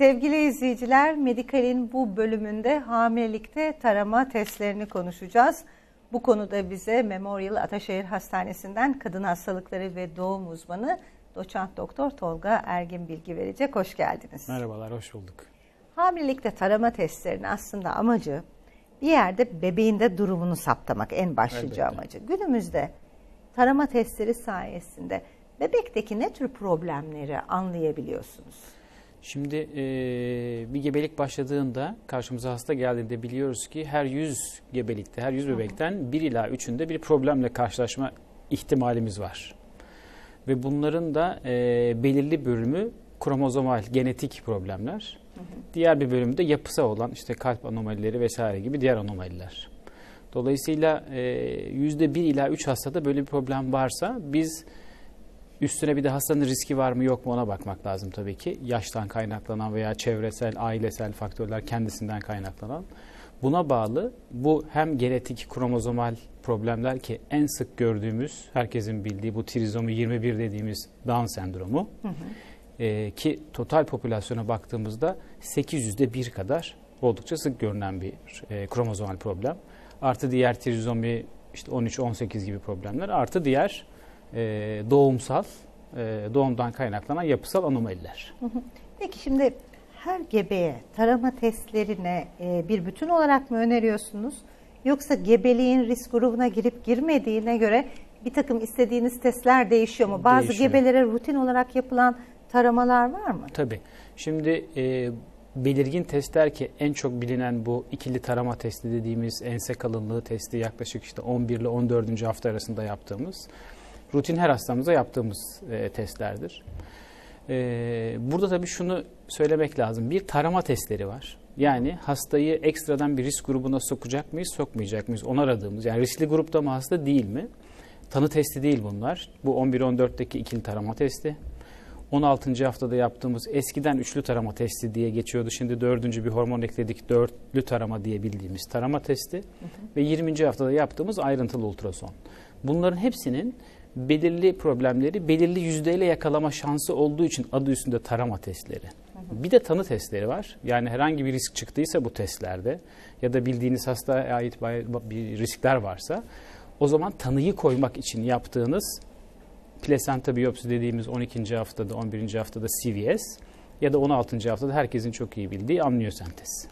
Sevgili izleyiciler, Medikal'in bu bölümünde hamilelikte tarama testlerini konuşacağız. Bu konuda bize Memorial Ataşehir Hastanesi'nden kadın hastalıkları ve doğum uzmanı doçent doktor Tolga Ergin bilgi verecek. Hoş geldiniz. Merhabalar, hoş bulduk. Hamilelikte tarama testlerinin aslında amacı bir yerde bebeğinde durumunu saptamak en başlıca Elbette. amacı. Günümüzde tarama testleri sayesinde bebekteki ne tür problemleri anlayabiliyorsunuz? Şimdi e, bir gebelik başladığında karşımıza hasta geldiğinde biliyoruz ki her 100 gebelikte, her 100 bebekten 1 ila 3'ünde bir problemle karşılaşma ihtimalimiz var. Ve bunların da e, belirli bölümü kromozomal, genetik problemler. Diğer bir bölümü de yapısal olan işte kalp anomalileri vesaire gibi diğer anomaliler. Dolayısıyla e, %1 ila 3 hastada böyle bir problem varsa biz Üstüne bir de hastanın riski var mı yok mu ona bakmak lazım tabii ki. Yaştan kaynaklanan veya çevresel, ailesel faktörler kendisinden kaynaklanan. Buna bağlı bu hem genetik kromozomal problemler ki en sık gördüğümüz herkesin bildiği bu trizomi 21 dediğimiz Down sendromu. Ee, ki total popülasyona baktığımızda 800'de bir kadar oldukça sık görünen bir e, kromozomal problem. Artı diğer trizomi işte 13-18 gibi problemler artı diğer e, doğumsal, e, doğumdan kaynaklanan yapısal anomaliler. Peki şimdi her gebeye tarama testlerine e, bir bütün olarak mı öneriyorsunuz? Yoksa gebeliğin risk grubuna girip girmediğine göre bir takım istediğiniz testler değişiyor mu? Bazı Değişiyor. gebelere rutin olarak yapılan taramalar var mı? Tabii. Şimdi e, belirgin testler ki en çok bilinen bu ikili tarama testi dediğimiz ense kalınlığı testi yaklaşık işte 11 ile 14. hafta arasında yaptığımız rutin her hastamıza yaptığımız e, testlerdir. E, burada tabii şunu söylemek lazım. Bir tarama testleri var. Yani hastayı ekstradan bir risk grubuna sokacak mıyız, sokmayacak mıyız? Onu aradığımız. Yani riskli grupta mı hasta değil mi? Tanı testi değil bunlar. Bu 11-14'teki ikili tarama testi. 16. haftada yaptığımız eskiden üçlü tarama testi diye geçiyordu. Şimdi dördüncü bir hormon ekledik dörtlü tarama diye bildiğimiz tarama testi. Ve 20. haftada yaptığımız ayrıntılı ultrason. Bunların hepsinin belirli problemleri belirli yüzdeyle yakalama şansı olduğu için adı üstünde tarama testleri. Bir de tanı testleri var. Yani herhangi bir risk çıktıysa bu testlerde ya da bildiğiniz hastaya ait bir riskler varsa o zaman tanıyı koymak için yaptığınız plasenta biyopsi dediğimiz 12. haftada, 11. haftada CVS ya da 16. haftada herkesin çok iyi bildiği amniyosentez.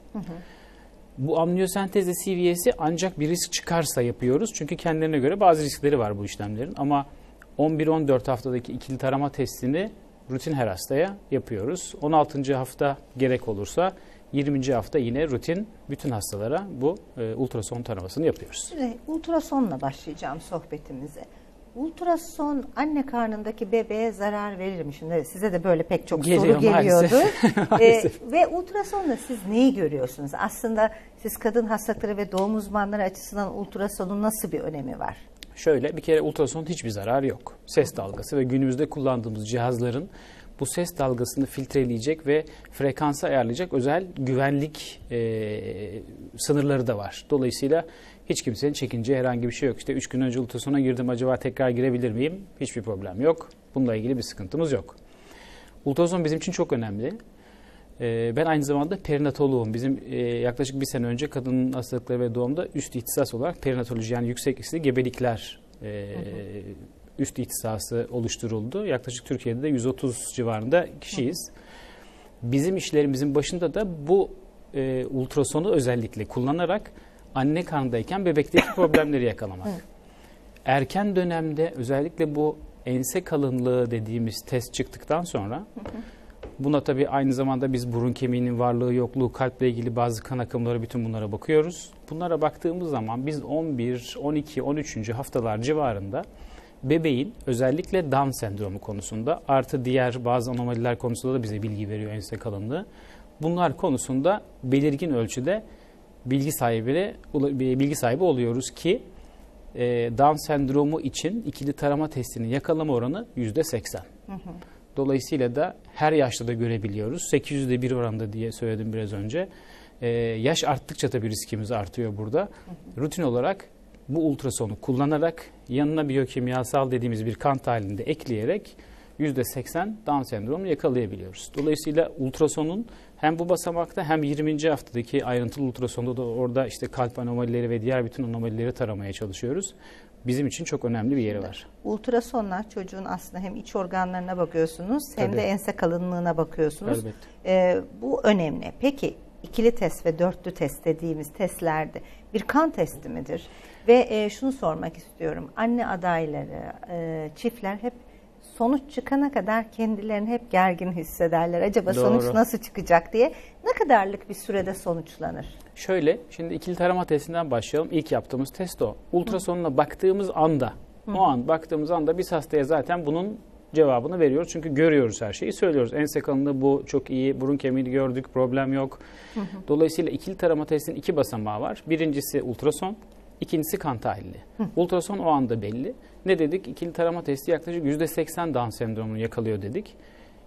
Bu amniyosentezle CVS'i ancak bir risk çıkarsa yapıyoruz. Çünkü kendilerine göre bazı riskleri var bu işlemlerin. Ama 11-14 haftadaki ikili tarama testini rutin her hastaya yapıyoruz. 16. hafta gerek olursa 20. hafta yine rutin bütün hastalara bu e, ultrason taramasını yapıyoruz. Şimdi ultrasonla başlayacağım sohbetimize. Ultrason anne karnındaki bebeğe zarar verir mi? Şimdi size de böyle pek çok Geliyor soru geliyordu. maalesef. Ee, Maalesef. ve ultrasonla siz neyi görüyorsunuz? Aslında siz kadın hastalıkları ve doğum uzmanları açısından ultrasonun nasıl bir önemi var? Şöyle bir kere ultrason hiçbir zararı yok. Ses dalgası ve günümüzde kullandığımız cihazların bu ses dalgasını filtreleyecek ve frekansı ayarlayacak özel güvenlik e, sınırları da var. Dolayısıyla hiç kimsenin çekineceği herhangi bir şey yok. İşte 3 gün önce ultrasona girdim acaba tekrar girebilir miyim? Hiçbir problem yok. Bununla ilgili bir sıkıntımız yok. Ultrason bizim için çok önemli. Ee, Ben aynı zamanda perinatoloğum. Bizim e, yaklaşık bir sene önce kadın hastalıkları ve doğumda üst ihtisas olarak perinatoloji yani yüksek riskli gebelikler e, üst ihtisası oluşturuldu. Yaklaşık Türkiye'de de 130 civarında kişiyiz. Bizim işlerimizin başında da bu e, ultrasonu özellikle kullanarak anne karnındayken bebekteki problemleri yakalamak. Erken dönemde özellikle bu ense kalınlığı dediğimiz test çıktıktan sonra Buna tabii aynı zamanda biz burun kemiğinin varlığı yokluğu, kalple ilgili bazı kan akımları bütün bunlara bakıyoruz. Bunlara baktığımız zaman biz 11, 12, 13. haftalar civarında bebeğin özellikle Down sendromu konusunda artı diğer bazı anomaliler konusunda da bize bilgi veriyor ense kalınlığı. Bunlar konusunda belirgin ölçüde bilgi sahibi bilgi sahibi oluyoruz ki e, Down sendromu için ikili tarama testinin yakalama oranı %80. Dolayısıyla da her yaşta da görebiliyoruz. 800'de bir oranda diye söyledim biraz önce. Ee, yaş arttıkça tabii riskimiz artıyor burada. Rutin olarak bu ultrasonu kullanarak yanına biyokimyasal dediğimiz bir kan tahlilini de ekleyerek %80 Down sendromu yakalayabiliyoruz. Dolayısıyla ultrasonun Hem bu basamakta hem 20. haftadaki ayrıntılı ultrasonda da orada işte kalp anomalileri ve diğer bütün anomalileri taramaya çalışıyoruz. Bizim için çok önemli bir yeri var. Ultrasonla çocuğun aslında hem iç organlarına bakıyorsunuz hem Tabii. de ense kalınlığına bakıyorsunuz. Elbette. Ee, bu önemli. Peki ikili test ve dörtlü test dediğimiz testlerde bir kan testi midir? Ve e, şunu sormak istiyorum. Anne adayları, e, çiftler hep sonuç çıkana kadar kendilerini hep gergin hissederler. Acaba Doğru. sonuç nasıl çıkacak diye. Ne kadarlık bir sürede sonuçlanır? Şöyle, şimdi ikili tarama testinden başlayalım. İlk yaptığımız test o. Ultrasonuna baktığımız anda, o an baktığımız anda biz hastaya zaten bunun cevabını veriyoruz. Çünkü görüyoruz her şeyi, söylüyoruz. Ense kalınlığı bu, çok iyi, burun kemiğini gördük, problem yok. Dolayısıyla ikili tarama testinin iki basamağı var. Birincisi ultrason, ikincisi kan tahlili. Ultrason o anda belli. Ne dedik? İkili tarama testi yaklaşık %80 Down sendromunu yakalıyor dedik.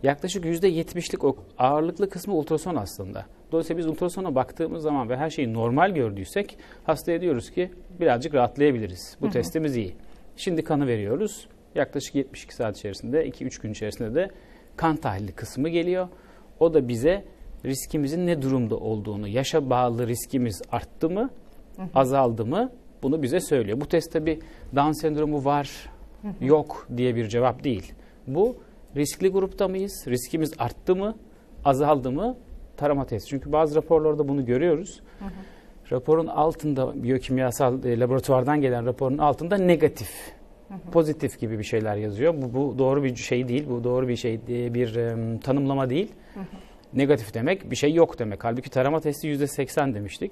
Yaklaşık %70'lik o ağırlıklı kısmı ultrason aslında. Dolayısıyla biz ultrasona baktığımız zaman ve her şeyi normal gördüysek hastaya diyoruz ki birazcık rahatlayabiliriz. Bu testimiz iyi. Şimdi kanı veriyoruz. Yaklaşık 72 saat içerisinde, 2-3 gün içerisinde de kan tahlili kısmı geliyor. O da bize riskimizin ne durumda olduğunu, yaşa bağlı riskimiz arttı mı, azaldı mı bunu bize söylüyor. Bu test tabi Down sendromu var, yok diye bir cevap değil. Bu riskli grupta mıyız, riskimiz arttı mı, azaldı mı tarama testi. Çünkü bazı raporlarda bunu görüyoruz. Raporun altında biyokimyasal e, laboratuvardan gelen raporun altında negatif, pozitif gibi bir şeyler yazıyor. Bu, bu doğru bir şey değil, bu doğru bir şey e, bir e, tanımlama değil. Negatif demek bir şey yok demek. Halbuki tarama testi %80 demiştik.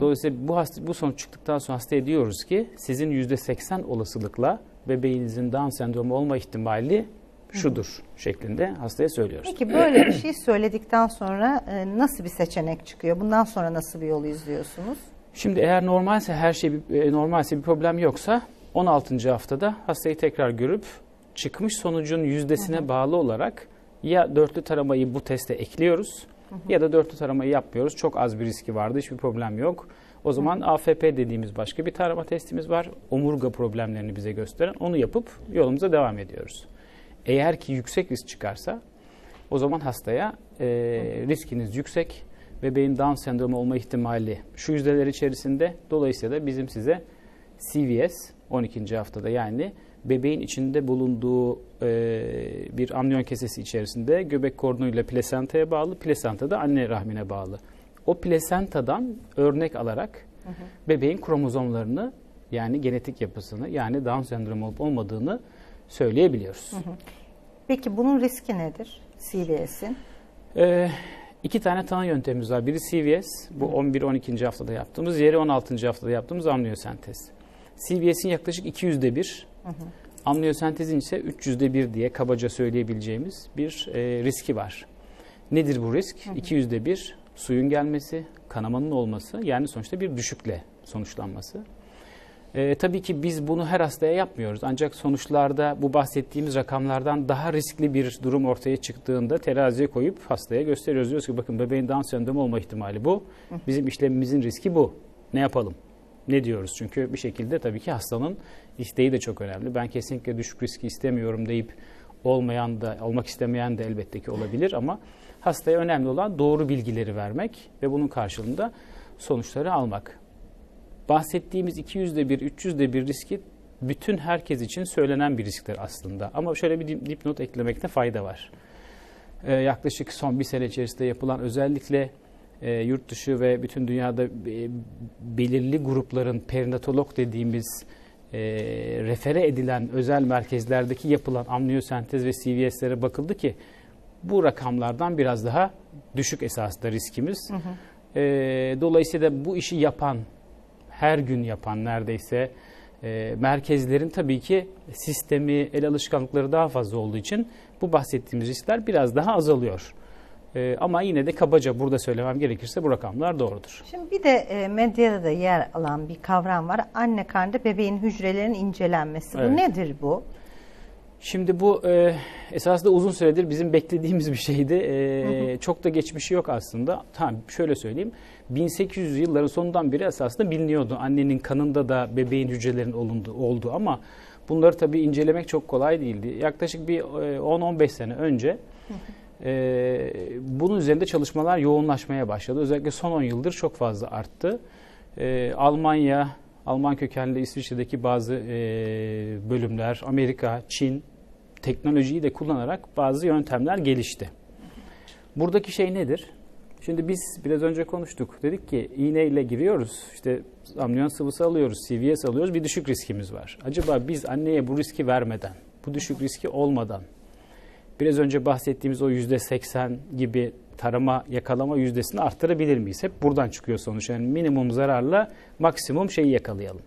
Dolayısıyla bu hasta, bu sonuç çıktıktan sonra hastaya diyoruz ki sizin %80 olasılıkla bebeğinizin Down sendromu olma ihtimali şudur şeklinde hastaya söylüyoruz. Peki böyle bir şey söyledikten sonra e, nasıl bir seçenek çıkıyor? Bundan sonra nasıl bir yolu izliyorsunuz? Şimdi eğer normalse her şey e, normalse bir problem yoksa 16. haftada hastayı tekrar görüp çıkmış sonucun yüzdesine bağlı olarak ya dörtlü taramayı bu teste ekliyoruz ya da dörtlü taramayı yapmıyoruz. Çok az bir riski vardı, hiçbir problem yok. O zaman AFP dediğimiz başka bir tarama testimiz var. Omurga problemlerini bize gösteren onu yapıp yolumuza devam ediyoruz. Eğer ki yüksek risk çıkarsa o zaman hastaya e, riskiniz yüksek, bebeğin Down sendromu olma ihtimali şu yüzdeler içerisinde. Dolayısıyla da bizim size CVS 12. haftada yani bebeğin içinde bulunduğu e, bir amniyon kesesi içerisinde göbek kordonuyla plasentaya bağlı, plasenta da anne rahmine bağlı. O plasentadan örnek alarak bebeğin kromozomlarını yani genetik yapısını yani Down sendromu olup olmadığını söyleyebiliyoruz. Peki bunun riski nedir? CVS'in. Ee, iki tane tanı yöntemimiz var. Biri CVS, bu 11-12. haftada yaptığımız, diğeri 16. haftada yaptığımız amniyosentez. CVS'in yaklaşık 200'de bir, amniyosentezin ise 300'de bir diye kabaca söyleyebileceğimiz bir e, riski var. Nedir bu risk? 200'de bir suyun gelmesi, kanamanın olması yani sonuçta bir düşükle sonuçlanması. Ee, tabii ki biz bunu her hastaya yapmıyoruz. Ancak sonuçlarda bu bahsettiğimiz rakamlardan daha riskli bir durum ortaya çıktığında teraziye koyup hastaya gösteriyoruz. Diyoruz ki bakın bebeğin Down sendromu olma ihtimali bu. Bizim işlemimizin riski bu. Ne yapalım? Ne diyoruz? Çünkü bir şekilde tabii ki hastanın isteği de çok önemli. Ben kesinlikle düşük riski istemiyorum deyip olmayan da olmak istemeyen de elbette ki olabilir ama hastaya önemli olan doğru bilgileri vermek ve bunun karşılığında sonuçları almak bahsettiğimiz 200'de bir, 300'de bir riski bütün herkes için söylenen bir risktir aslında. Ama şöyle bir dip- dipnot eklemekte fayda var. Ee, yaklaşık son bir sene içerisinde yapılan özellikle e, yurt dışı ve bütün dünyada e, belirli grupların perinatolog dediğimiz e, refere edilen özel merkezlerdeki yapılan amniyosentez ve CVS'lere bakıldı ki bu rakamlardan biraz daha düşük esasında riskimiz. E, dolayısıyla bu işi yapan her gün yapan neredeyse e, merkezlerin tabii ki sistemi, el alışkanlıkları daha fazla olduğu için bu bahsettiğimiz riskler biraz daha azalıyor. E, ama yine de kabaca burada söylemem gerekirse bu rakamlar doğrudur. Şimdi bir de e, medyada da yer alan bir kavram var. Anne karnında bebeğin hücrelerinin incelenmesi. Bu Evet. nedir bu? Şimdi bu e, esasında uzun süredir bizim beklediğimiz bir şeydi. E, Çok da geçmişi yok aslında. Tamam şöyle söyleyeyim. 1800 yılların sonundan beri esasında biliniyordu. Annenin kanında da bebeğin hücrelerin olundu, olduğu ama bunları tabii incelemek çok kolay değildi. Yaklaşık bir e, 10-15 sene önce E, bunun üzerinde çalışmalar yoğunlaşmaya başladı. Özellikle son 10 yıldır çok fazla arttı. E, Almanya, Alman kökenli İsviçre'deki bazı e, bölümler, Amerika, Çin teknolojiyi de kullanarak bazı yöntemler gelişti. Buradaki şey nedir? Şimdi biz biraz önce konuştuk. Dedik ki iğneyle giriyoruz. İşte amniyon sıvısı alıyoruz, CVS alıyoruz. Bir düşük riskimiz var. Acaba biz anneye bu riski vermeden, bu düşük riski olmadan biraz önce bahsettiğimiz o yüzde seksen gibi tarama yakalama yüzdesini arttırabilir miyiz? Hep buradan çıkıyor sonuç. Yani minimum zararla maksimum şeyi yakalayalım.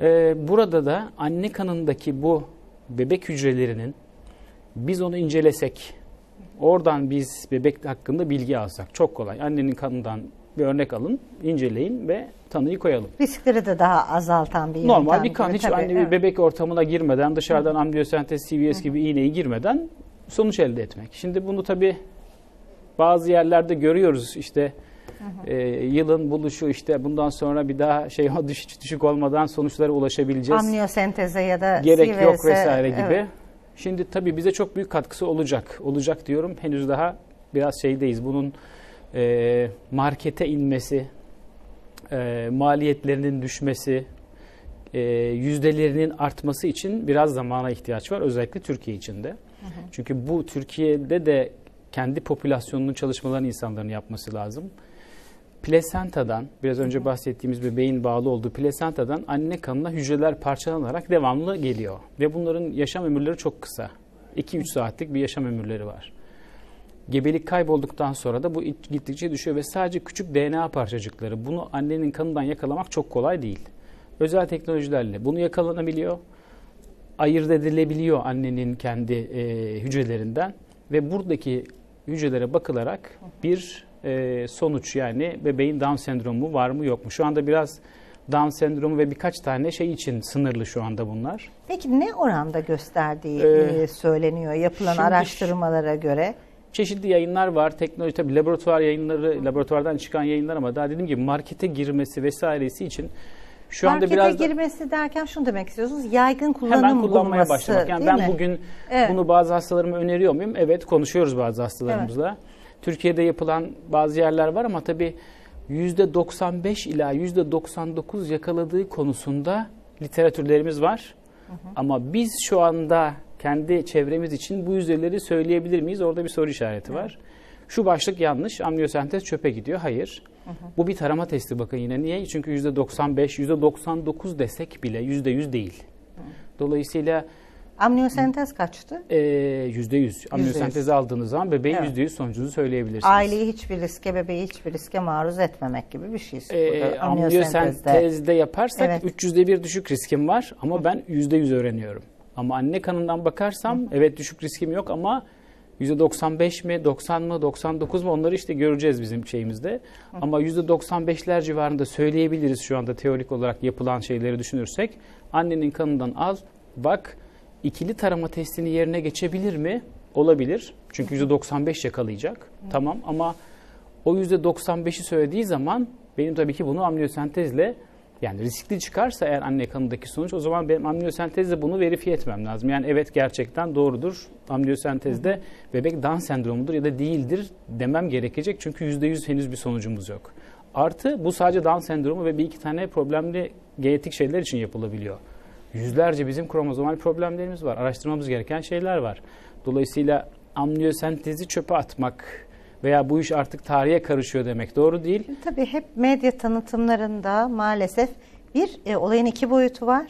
Ee, burada da anne kanındaki bu bebek hücrelerinin biz onu incelesek, oradan biz bebek hakkında bilgi alsak çok kolay. Annenin kanından bir örnek alın, inceleyin ve tanıyı koyalım. Riskleri de daha azaltan bir Normal bir kan gibi hiç tabii, anne bir bebek ortamına girmeden dışarıdan amniyosentez CVS gibi iğneyi girmeden sonuç elde etmek. Şimdi bunu tabi bazı yerlerde görüyoruz işte e, yılın buluşu işte bundan sonra bir daha şey düşük, düşük olmadan sonuçlara ulaşabileceğiz. Amniyosenteze ya da Gerek yok CVS'e, vesaire gibi. evet. Şimdi tabii bize çok büyük katkısı olacak. Olacak diyorum. Henüz daha biraz şeydeyiz. Bunun e, markete inmesi, e, maliyetlerinin düşmesi, e, yüzdelerinin artması için biraz zamana ihtiyaç var. Özellikle Türkiye içinde. Çünkü bu Türkiye'de de kendi popülasyonunun çalışmalarını insanların yapması lazım. Plasentadan, biraz önce bahsettiğimiz bebeğin bağlı olduğu plasentadan anne kanına hücreler parçalanarak devamlı geliyor. Ve bunların yaşam ömürleri çok kısa. 2-3 saatlik bir yaşam ömürleri var. Gebelik kaybolduktan sonra da bu gittikçe düşüyor ve sadece küçük DNA parçacıkları. Bunu annenin kanından yakalamak çok kolay değil. Özel teknolojilerle bunu yakalanabiliyor. Ayırt edilebiliyor annenin kendi e, hücrelerinden ve buradaki hücrelere bakılarak bir e, sonuç yani bebeğin Down sendromu var mı yok mu? Şu anda biraz Down sendromu ve birkaç tane şey için sınırlı şu anda bunlar. Peki ne oranda gösterdiği Ee, e, söyleniyor yapılan şimdi- araştırmalara göre? Çeşitli yayınlar var. Teknoloji tabii laboratuvar yayınları, laboratuvardan çıkan yayınlar ama daha dediğim gibi markete girmesi vesairesi için şu anda Markete biraz da girmesi derken şunu demek istiyorsunuz. Yaygın kullanım hemen kullanmaya bulması, başlamak. Yani ben mi? bugün Evet. bunu bazı hastalarıma öneriyor muyum? Evet konuşuyoruz bazı hastalarımızla. Türkiye'de yapılan bazı yerler var ama tabii %95 ila %99 yakaladığı konusunda literatürlerimiz var. Ama biz şu anda kendi çevremiz için bu yüzdeleri söyleyebilir miyiz? Orada bir soru işareti var. Şu başlık yanlış. Amniyosentez çöpe gidiyor. Hayır. Bu bir tarama testi bakın yine. Niye? Çünkü %95, %99 desek bile %100 değil. Dolayısıyla Amniyosentez kaçtı? e, %100 amniyosentezi aldığınız zaman bebeğin Evet. %100 sonucunu söyleyebilirsiniz. Aileyi hiçbir riske, bebeği hiçbir riske maruz etmemek gibi bir şey. E, amniyosentezde. amniyosentezde yaparsak Evet. 300'de bir düşük riskim var ama ben %100 öğreniyorum. Ama anne kanından bakarsam evet düşük riskim yok ama %95 mi, 90 mı, 99 mu onları işte göreceğiz bizim şeyimizde. Ama %95'ler civarında söyleyebiliriz şu anda teorik olarak yapılan şeyleri düşünürsek. Annenin kanından al, bak ikili tarama testini yerine geçebilir mi? Olabilir. Çünkü %95 yakalayacak. Tamam ama o %95'i söylediği zaman benim tabii ki bunu amniyosentezle yani riskli çıkarsa eğer anne kanındaki sonuç o zaman benim amniyosentezle bunu verifiye etmem lazım. Yani evet gerçekten doğrudur. Amniyosentezde bebek Down sendromudur ya da değildir demem gerekecek. Çünkü %100 henüz bir sonucumuz yok. Artı bu sadece Down sendromu ve bir iki tane problemli genetik şeyler için yapılabiliyor. Yüzlerce bizim kromozomal problemlerimiz var. Araştırmamız gereken şeyler var. Dolayısıyla amniyosentezi çöpe atmak veya bu iş artık tarihe karışıyor demek doğru değil. Tabii hep medya tanıtımlarında maalesef bir e, olayın iki boyutu var.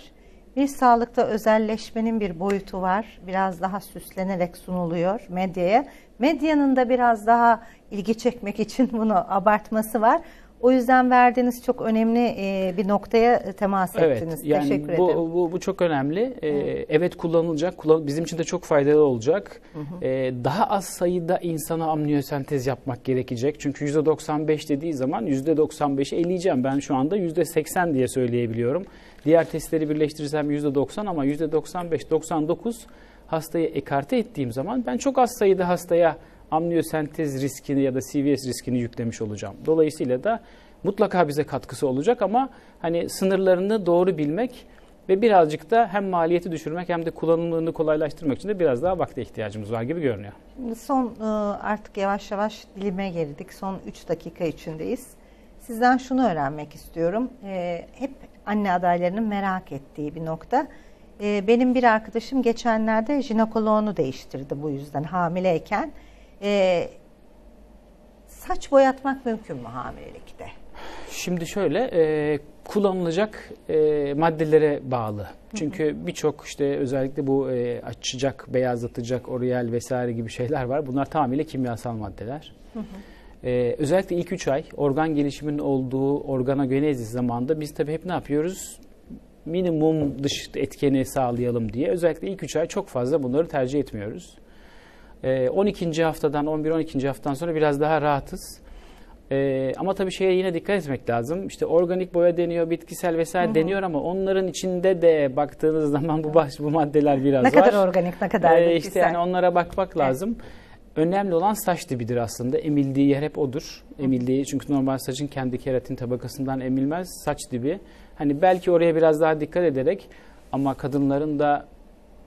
Bir sağlıkta özelleşmenin bir boyutu var. Biraz daha süslenerek sunuluyor medyaya. Medyanın da biraz daha ilgi çekmek için bunu abartması var. O yüzden verdiğiniz çok önemli e, bir noktaya temas ettiniz. yani Teşekkür bu, ederim. Bu, bu çok önemli. Ee, evet kullanılacak. Kullan, bizim için de çok faydalı olacak. Ee, daha az sayıda insana amniyosentez yapmak gerekecek. Çünkü %95 dediği zaman %95'i eleyeceğim. Ben şu anda %80 diye söyleyebiliyorum. Diğer testleri birleştirirsem %90 ama %95-99 hastayı ekarte ettiğim zaman ben çok az sayıda hastaya amniyosentez riskini ya da CVS riskini yüklemiş olacağım. Dolayısıyla da mutlaka bize katkısı olacak ama hani sınırlarını doğru bilmek Ve birazcık da hem maliyeti düşürmek hem de kullanımını kolaylaştırmak için de biraz daha vakte ihtiyacımız var gibi görünüyor. Son e, artık yavaş yavaş dilime girdik. Son 3 dakika içindeyiz. Sizden şunu öğrenmek istiyorum. E, hep anne adaylarının merak ettiği bir nokta. E, benim bir arkadaşım geçenlerde jinekoloğunu değiştirdi bu yüzden hamileyken. E, saç boyatmak mümkün mü hamilelikte? Şimdi şöyle e, kullanılacak e, maddelere bağlı. Çünkü birçok işte özellikle bu e, açacak, beyazlatacak, oryal vesaire gibi şeyler var. Bunlar tamamıyla kimyasal maddeler. E, özellikle ilk 3 ay organ gelişiminin olduğu organogenezis zamanında biz tabii hep ne yapıyoruz? Minimum dış etkeni sağlayalım diye. Özellikle ilk 3 ay çok fazla bunları tercih etmiyoruz. E, 12. haftadan 11-12. haftadan sonra biraz daha rahatız. Ee, ama tabii şeye yine dikkat etmek lazım. İşte organik boya deniyor, bitkisel vesaire deniyor ama onların içinde de baktığınız zaman bu baş, bu maddeler biraz ne var. kadar organik, ne kadar Ee, bitkisel. işte yani onlara bakmak lazım. Önemli olan saç dibidir aslında. Emildiği yer hep odur. Emildiği çünkü normal saçın kendi keratin tabakasından emilmez. Saç dibi. Hani belki oraya biraz daha dikkat ederek ama kadınların da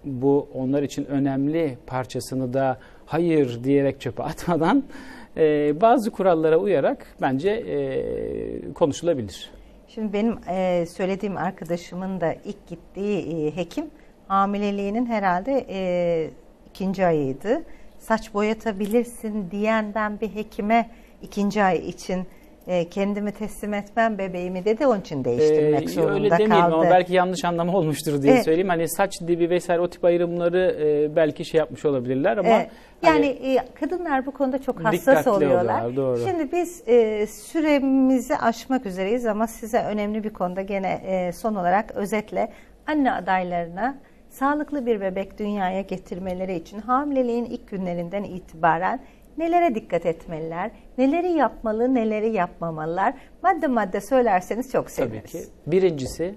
bu onlar için önemli parçasını da hayır diyerek çöpe atmadan e, bazı kurallara uyarak bence e, konuşulabilir. Şimdi benim e, söylediğim arkadaşımın da ilk gittiği e, hekim hamileliğinin herhalde e, ikinci ayıydı. Saç boyatabilirsin diyen ben bir hekime ikinci ay için e, kendimi teslim etmem bebeğimi dedi onun için değiştirmek Ee, zorunda öyle demeyelim kaldı. ama belki yanlış anlama olmuştur diye Evet. söyleyeyim. Hani saç dibi vesaire o tip ayrımları e, belki şey yapmış olabilirler ama Evet. Yani hani- e, kadınlar bu konuda çok hassas oluyorlar. oluyorlar, doğru. Şimdi biz e, süremizi aşmak üzereyiz ama size önemli bir konuda gene e, son olarak özetle anne adaylarına sağlıklı bir bebek dünyaya getirmeleri için hamileliğin ilk günlerinden itibaren nelere dikkat etmeliler, neleri yapmalı, neleri yapmamalılar madde madde söylerseniz çok Tabii seviniriz. ki. Birincisi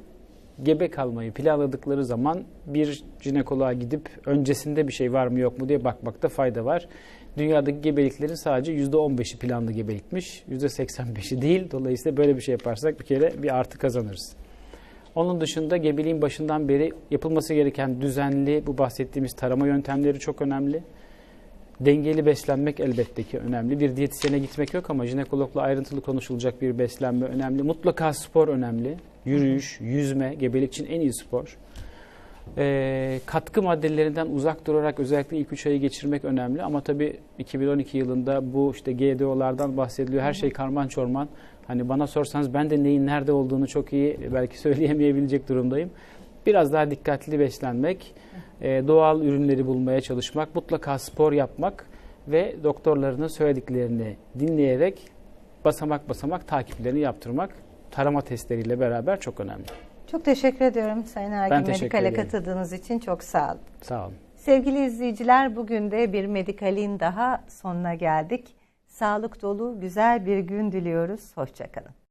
gebe kalmayı planladıkları zaman bir jinekoloğa gidip öncesinde bir şey var mı yok mu diye bakmakta fayda var. Dünyadaki gebeliklerin sadece %15'i planlı gebelikmiş. %85'i değil. Dolayısıyla böyle bir şey yaparsak bir kere bir artı kazanırız. Onun dışında gebeliğin başından beri yapılması gereken düzenli bu bahsettiğimiz tarama yöntemleri çok önemli. Dengeli beslenmek elbette ki önemli. Bir diyetisyene gitmek yok ama jinekologla ayrıntılı konuşulacak bir beslenme önemli. Mutlaka spor önemli. Yürüyüş, yüzme, gebelik için en iyi spor. Ee, katkı maddelerinden uzak durarak özellikle ilk 3 ayı geçirmek önemli. Ama tabii 2012 yılında bu işte GDO'lardan bahsediliyor. Her şey karman çorman. Hani bana sorsanız ben de neyin nerede olduğunu çok iyi belki söyleyemeyebilecek durumdayım. Biraz daha dikkatli beslenmek, e, doğal ürünleri bulmaya çalışmak, mutlaka spor yapmak ve doktorlarının söylediklerini dinleyerek basamak basamak takiplerini yaptırmak tarama testleriyle beraber çok önemli. Çok teşekkür ediyorum Sayın Ergin Medikal'e katıldığınız için çok sağ olun. Sağ olun. Sevgili izleyiciler bugün de bir Medikal'in daha sonuna geldik. Sağlık dolu güzel bir gün diliyoruz. Hoşçakalın.